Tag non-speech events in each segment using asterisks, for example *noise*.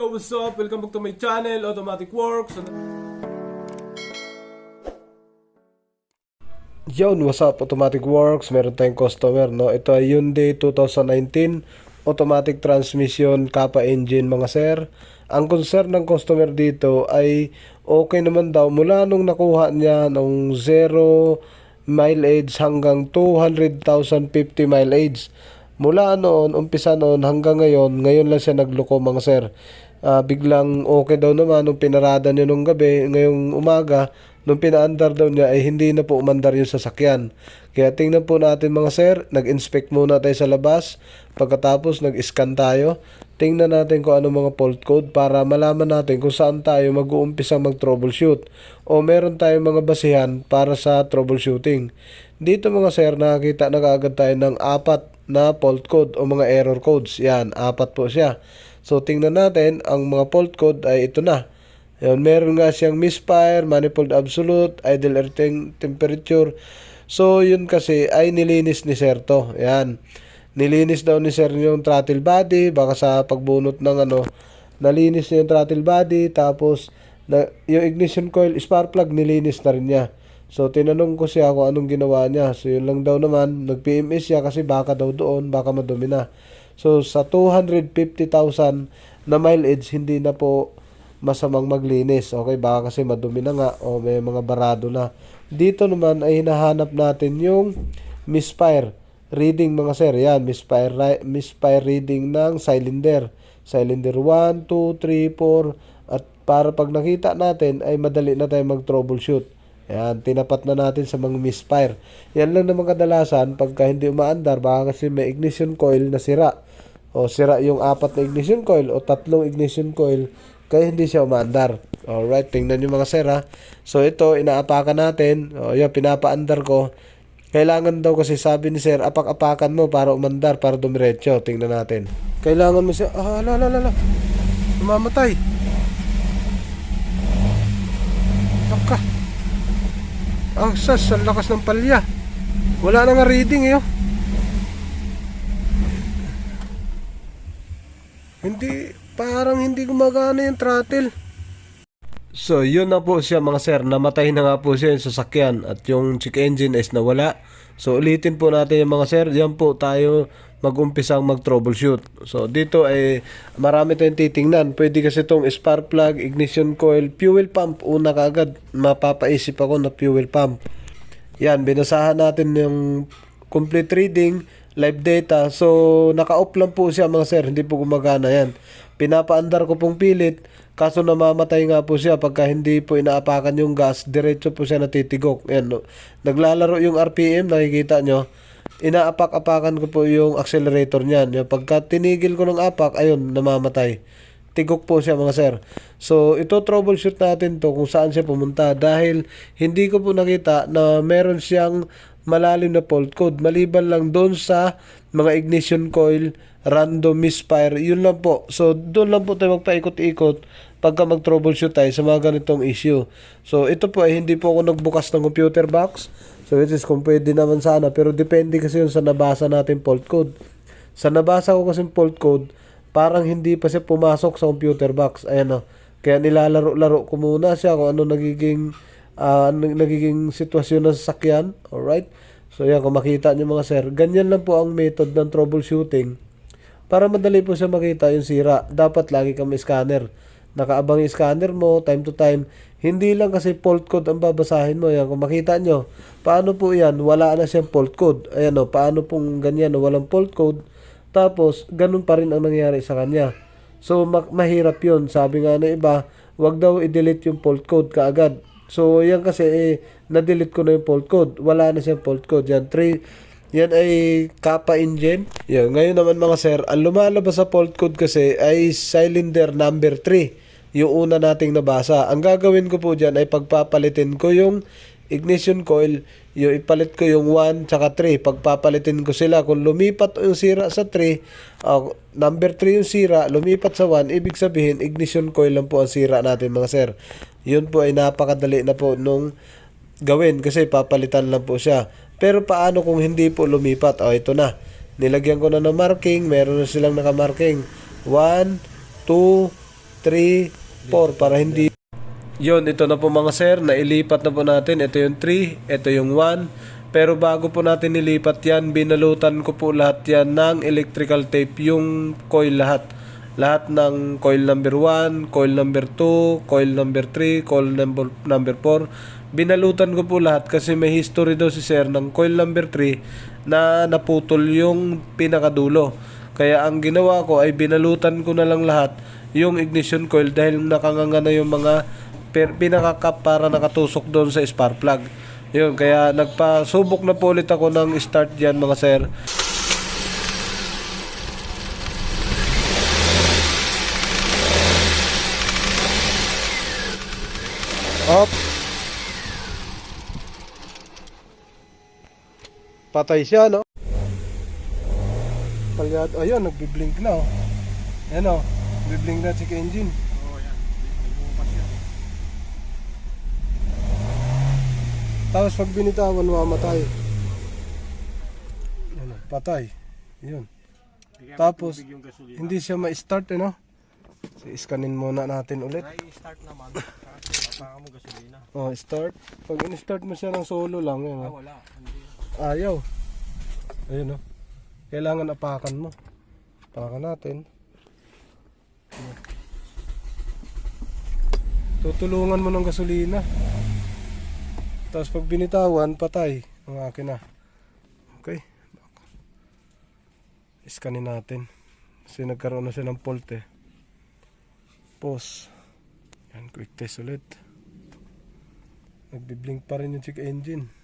Yo, what's up? Welcome back to my channel, Automatic Works. Yun, what's up? Automatic Works. Meron tayong customer, no? Ito ay Hyundai 2019 automatic transmission Kappa engine, mga sir. Ang concern ng customer dito ay okay naman daw mula nung nakuha niya nung 0 mileage hanggang 200,050 mileage. Mula noon, umpisa noon hanggang ngayon, ngayon lang siya nagloko mga sir. Ah, biglang okay daw naman nung pinarada niya nung gabi, ngayong umaga, nung pinaandar daw niya ay hindi na po umandar yung sasakyan. Kaya tingnan po natin mga sir, nag-inspect muna tayo sa labas, pagkatapos nag-scan tayo, tingnan natin kung ano mga fault code para malaman natin kung saan tayo mag-uumpisa mag-troubleshoot o meron tayong mga basihan para sa troubleshooting. Dito mga sir, nakakita na kaagad tayo ng apat na fault code o mga error codes. Yan, apat po siya. So tingnan natin, ang mga fault code ay ito na. Yun, meron nga siyang misfire, manifold absolute, idle air tem- temperature. So, yun kasi ay nilinis ni Sir to. Yan. Nilinis daw ni Sir yung throttle body, baka sa pagbunot ng ano, nalinis niya yung throttle body, tapos na, yung ignition coil, spark plug, nilinis na rin niya. So, tinanong ko siya kung anong ginawa niya. So, yun lang daw naman, nag-PMS siya kasi baka daw doon, baka madumi na. So, sa 250,000 na mileage, hindi na po masamang maglinis. Okay, baka kasi madumi na nga o may mga barado na. Dito naman ay hinahanap natin yung misfire reading mga sir. Yan, misfire, misfire reading ng cylinder. Cylinder 1, 2, 3, 4 at para pag nakita natin ay madali na tayo mag-troubleshoot. Yan, tinapat na natin sa mga misfire. Yan lang naman kadalasan pagka hindi umaandar baka kasi may ignition coil na sira. O sira yung apat na ignition coil o tatlong ignition coil kaya hindi siya umaandar. Alright, tingnan nyo mga sir ha. So ito, inaapakan natin. O yan, pinapaandar ko. Kailangan daw kasi sabi ni sir, apak-apakan mo para umandar, para dumiretso. Tingnan natin. Kailangan mo siya, ah, la, la, la, la. Mamamatay. Ang sas, ang lakas ng palya. Wala na nga reading eh. oh. Hindi, parang hindi gumagana yung throttle. So, yun na po siya mga sir. Namatay na nga po siya yung sasakyan at yung check engine is nawala. So, ulitin po natin yung mga sir. Diyan po tayo mag-umpisang mag-troubleshoot. So, dito ay marami tayong titingnan. Pwede kasi itong spark plug, ignition coil, fuel pump. Una kagad, mapapaisip ako na fuel pump. Yan, binasahan natin yung complete reading, live data. So, naka-off lang po siya mga sir. Hindi po gumagana yan. Pinapaandar ko pong pilit. Kaso namamatay nga po siya pagka hindi po inaapakan yung gas, diretso po siya natitigok. Yan, no? Naglalaro yung RPM, nakikita nyo. Inaapak-apakan ko po yung accelerator niyan. Yung pagka tinigil ko ng apak, ayun, namamatay. Tigok po siya mga sir. So, ito troubleshoot natin to kung saan siya pumunta dahil hindi ko po nakita na meron siyang malalim na fault code. Maliban lang doon sa mga ignition coil, random misfire, yun lang po. So, doon lang po tayo magpaikot-ikot pagka mag-troubleshoot tayo sa mga ganitong issue. So, ito po ay hindi po ako nagbukas ng computer box. So, which is kung pwede naman sana. Pero depende kasi yun sa nabasa natin fault code. Sa nabasa ko kasi fault code, parang hindi pa siya pumasok sa computer box. Ayan o. Kaya nilalaro-laro ko muna siya kung ano nagiging ano nagiging sitwasyon ng sasakyan. Alright? So yan, kung makita nyo mga sir, ganyan lang po ang method ng troubleshooting. Para madali po siya makita yung sira, dapat lagi kang scanner. Nakaabang yung scanner mo, time to time. Hindi lang kasi fault code ang babasahin mo. Yan, kung makita nyo, paano po yan? Wala na siyang fault code. Ayan o, paano pong ganyan walang fault code. Tapos, ganun pa rin ang nangyari sa kanya. So, ma- mahirap yon Sabi nga na iba, wag daw i-delete yung fault code kaagad. So, yan kasi, eh, na-delete ko na yung fault code. Wala na siyang fault code. Yan, three, yan ay Kappa engine. Yan, ngayon naman mga sir, ang lumalabas sa fault code kasi ay cylinder number 3. Yung una nating nabasa. Ang gagawin ko po dyan ay pagpapalitin ko yung ignition coil, yung ipalit ko yung 1 tsaka 3. Pagpapalitin ko sila, kung lumipat yung sira sa 3, uh, number 3 yung sira, lumipat sa 1, ibig sabihin ignition coil lang po ang sira natin mga sir. Yun po ay napakadali na po nung gawin kasi papalitan lang po siya. Pero paano kung hindi po lumipat? O ito na. Nilagyan ko na ng marking, meron na silang nakamarking. 1, 2, 3, 4 para hindi Yon, ito na po mga sir, nailipat na po natin. Ito yung 3, ito yung 1. Pero bago po natin nilipat yan, binalutan ko po lahat yan ng electrical tape, yung coil lahat. Lahat ng coil number 1, coil number 2, coil number 3, coil number, number 4. Binalutan ko po lahat kasi may history daw si sir ng coil number 3 na naputol yung pinakadulo. Kaya ang ginawa ko ay binalutan ko na lang lahat yung ignition coil dahil nakanganga na yung mga per, pinaka-cap para nakatusok doon sa spark plug. Yun, kaya nagpasubok na po ulit ako ng start dyan mga sir. Up. Patay siya, no? Palyado. Ayun, nagbi-blink na, oh. Ayan, oh. Nagbi-blink na check engine. Tapos pag binitawan, mamatay. Ano, patay. Yun. Tapos, hindi siya ma-start, eh, no? So, iskanin muna natin ulit. Try start naman. *laughs* Kasi mo gasolina. Oh, start. Pag in-start mo siya ng solo lang, yun, Ah, oh. wala. Hindi. Ayaw. Ayun, oh. Kailangan apakan mo. Apakan natin. Tutulungan mo ng gasolina. Tapos pag binitawan, patay ang akin na. Okay. Iskanin natin. Kasi nagkaroon na siya ng fault eh. Pause. Yan, quick test ulit. Nagbiblink pa rin yung check engine.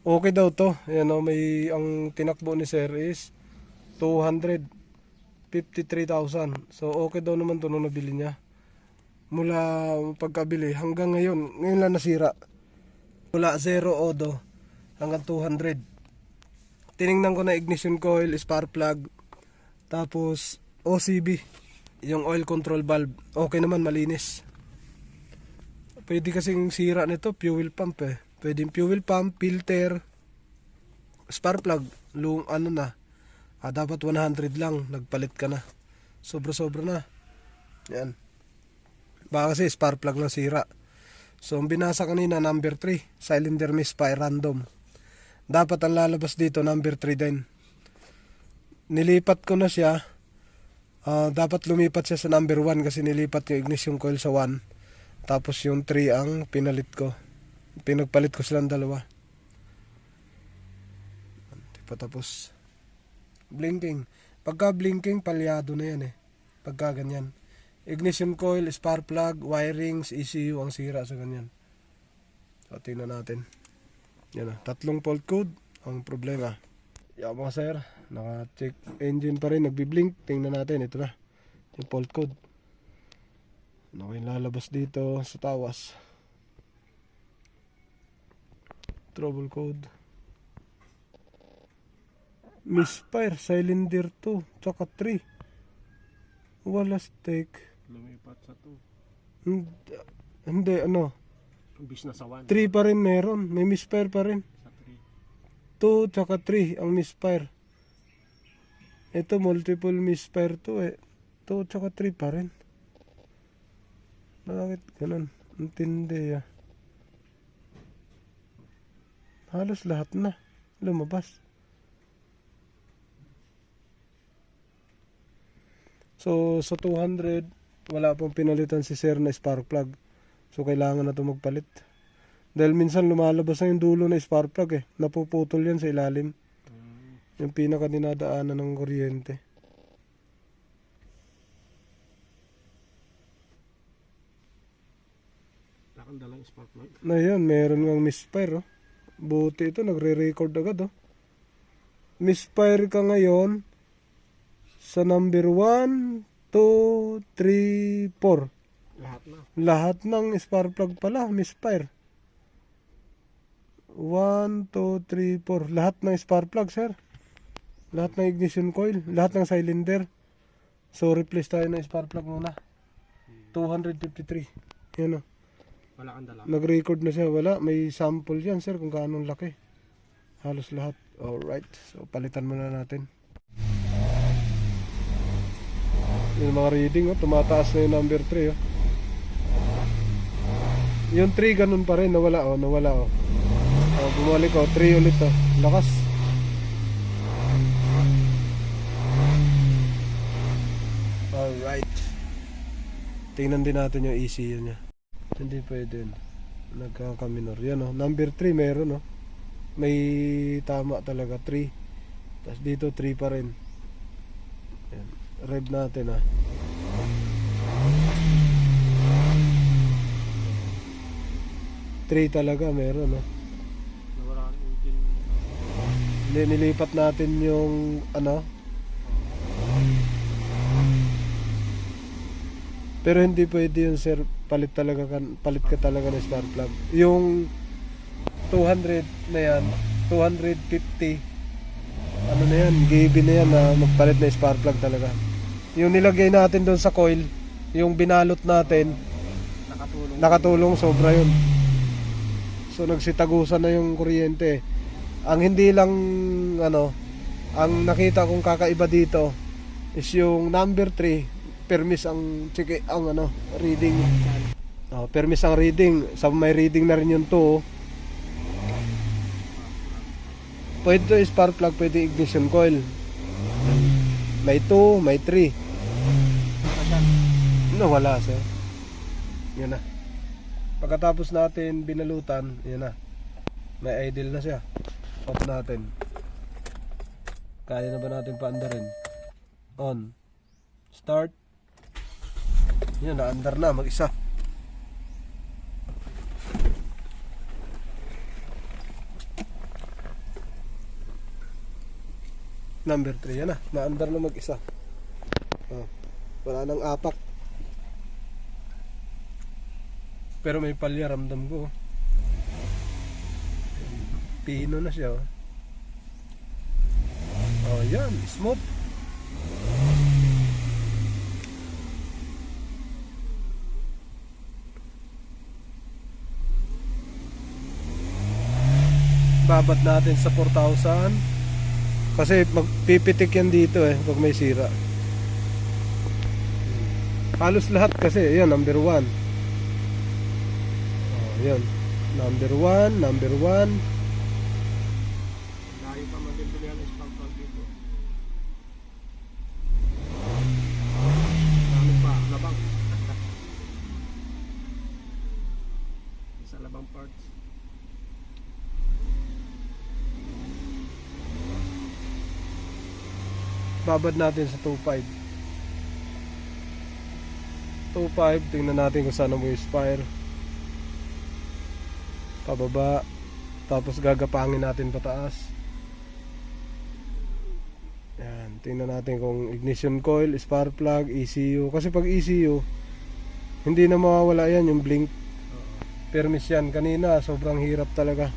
Okay daw to. Ayan o, may ang tinakbo ni Sir is 253,000. So okay daw naman to nung nabili niya. Mula pagkabili hanggang ngayon, ngayon lang nasira. Mula 0 odo hanggang 200. Tiningnan ko na ignition coil, spark plug, tapos OCB, yung oil control valve. Okay naman, malinis. Pwede kasing sira nito, fuel pump eh. Pwede fuel pump, filter, spark plug, lung ano na. Ah, dapat 100 lang, nagpalit ka na. Sobra-sobra na. Yan. Baka kasi spark plug lang sira. So, ang binasa kanina, number 3, cylinder misfire random. Dapat ang lalabas dito, number 3 din. Nilipat ko na siya. Ah, dapat lumipat siya sa number 1 kasi nilipat yung ignition coil sa 1. Tapos yung 3 ang pinalit ko. Pinagpalit ko silang dalawa. Di tapos. Blinking. Pagka blinking, palyado na yan eh. Pagka ganyan. Ignition coil, spark plug, wirings, ECU ang sira sa ganyan. So, tingnan natin. Yan na. Tatlong fault code ang problema. Yan mga sir. Naka-check engine pa rin. Nagbi-blink. Tingnan natin. Ito na. Yung fault code. Ano yung lalabas dito sa tawas? Trouble code. Misfire, cylinder 2, tsaka 3. Wala stake. Lumipat sa 2. Hindi, hindi ano. Imbis na sa 1. 3 pa rin meron. May misfire pa rin. Sa 3. 2 tsaka 3 ang misfire. Ito multiple misfire to eh. 2 tsaka 3 pa rin. Bakit ganun? Intindi ah. Halos lahat na. Lumabas. So, sa 200, wala pong pinalitan si sir na spark plug. So, kailangan na ito magpalit. Dahil minsan lumalabas na yung dulo na spark plug eh. Napuputol yan sa ilalim. Yung pinaka dinadaanan ng kuryente. Lakanda lang spark plug. Na yan, meron ngang misfire oh. Buti ito, nagre-record agad oh. Misfire ka ngayon sa number 1, 2, 3, 4. Lahat na. Lahat ng spark plug pala, misfire. 1, 2, 3, 4. Lahat ng spark plug, sir. Lahat ng ignition coil, lahat ng cylinder. So, replace tayo ng spark plug muna. 253. Yan o. Wala kang dala. Nag-record na siya. Wala. May sample yan, sir, kung gaano laki. Halos lahat. Alright. So, palitan muna natin. Yung mga reading, oh, tumataas na yung number 3, oh. Yung 3 ganun pa rin, nawala, oh, nawala, oh. Oh, bumalik, oh, 3 ulit, oh. Lakas. Alright. Tingnan din natin yung ECU niya. Hindi pwede yun. Nagkakaminor. Yan, oh. Number 3 meron, oh. May tama talaga, 3. Tapos dito 3 pa rin. Yan. Rev natin ah. Three talaga meron no. Hindi nilipat natin yung ano. Pero hindi pwede yun sir. Palit talaga kan palit ka talaga ng spark plug. Yung 200 na yan, 250 ano na yan, GB na yan na magpalit na spark plug talaga. Yung nilagay natin doon sa coil, yung binalot natin, Nakatulong. nakatulong sobra yun. So nagsitagusan na yung kuryente. Ang hindi lang ano, ang nakita kong kakaiba dito is yung number 3 permis ang chike ang ano reading. Oh, permis ang reading. Sa may reading na rin yung 2. Pwede to spark plug, pwede ignition coil. May 2, may 3. No, wala sir. Yun na. Pagkatapos natin binalutan, yun na. May idle na siya. Off natin. Kaya na ba natin paandarin? On. Start. Yun, naandar na, mag-isa. Number 3, yan na. Naandar na mag-isa. Oh. Wala nang apak. Pero may palya ramdam ko. oh. Pino na siya. Oh, oh yan. Smooth. Babat natin sa 4,000. Kasi magpipitik yan dito eh pag may sira. Halos lahat kasi, yan, number 1. Oh, yan. Number 1, number 1. Layo pa magpipilihan ng spark plug dito. Ano pa? Labang. Sa labang parts. Babad natin sa 2.5. 2.5, tingnan natin kung saan mo spire. Pababa. Tapos gagapangin natin pataas. Yan, tingnan natin kung ignition coil, spark plug, ECU. Kasi pag ECU, hindi na mawawala yan yung blink. Permis yan. Kanina, sobrang hirap talaga.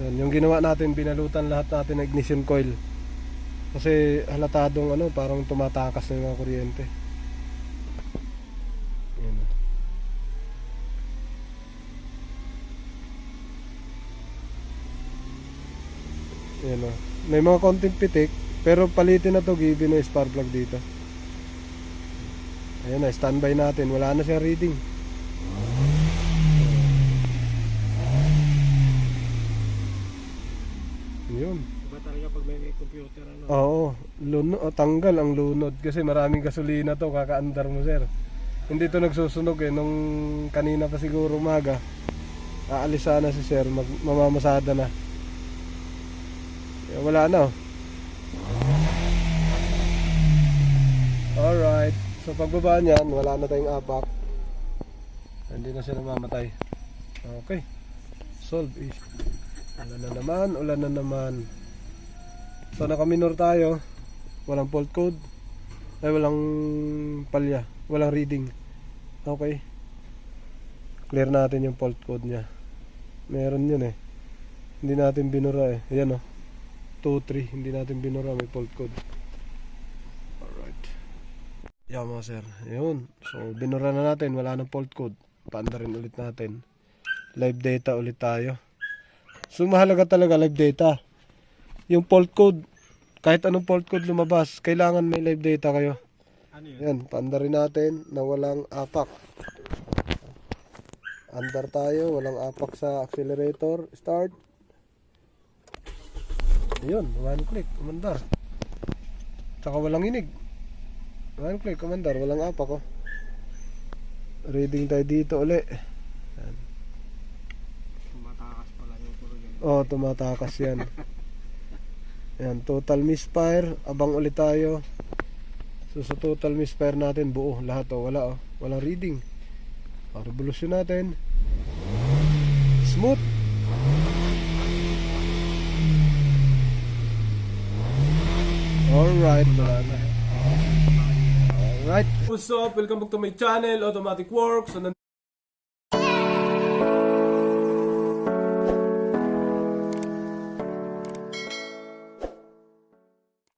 Yan, yung ginawa natin, binalutan lahat natin ng ignition coil. Kasi halatadong ano, parang tumatakas na yung kuryente. Yan. Yan o. May mga konting pitik, pero palitin na to given na spark plug dito. Ayan na, standby natin. Wala na siya reading. Yun. Pag may, may computer ano. Oo, luno, oh, tanggal ang lunod kasi maraming gasolina to kakaandar mo sir. Hindi to nagsusunog eh nung kanina pa siguro umaga. Aalis sana si sir, mag, mamamasada na. Eh, wala na. oh. Alright. So pagbaba niyan, wala na tayong apak. Hindi na siya namamatay. Okay. Solve is. Ulan na naman, ulan na naman. So nakaminor tayo. Walang fault code. Ay walang palya. Walang reading. Okay. Clear natin yung fault code niya. Meron yun eh. Hindi natin binura eh. Ayan oh. 2-3. Hindi natin binura. May fault code. Alright. Yeah mga sir. Yun. So binura na natin. Wala nang fault code. Paanda rin ulit natin. Live data ulit tayo. So mahalaga talaga live data. Yung fault code, kahit anong fault code lumabas, kailangan may live data kayo. Ano yun? Yan, paandarin natin na walang apak. Andar tayo, walang apak sa accelerator. Start. Ayun, one click, umandar. Tsaka walang inig. One click, umandar, walang apak oh. Reading tayo dito uli. Matakas pala yung puro ganyan. Oh, tumatakas yan. *laughs* Yan, total misfire. Abang ulit tayo. So, sa total misfire natin, buo. Lahat oh, wala oh. Walang reading. Oh, revolution natin. Smooth. Alright, wala na. Alright. What's up? Welcome back to my channel, Automatic Works. So,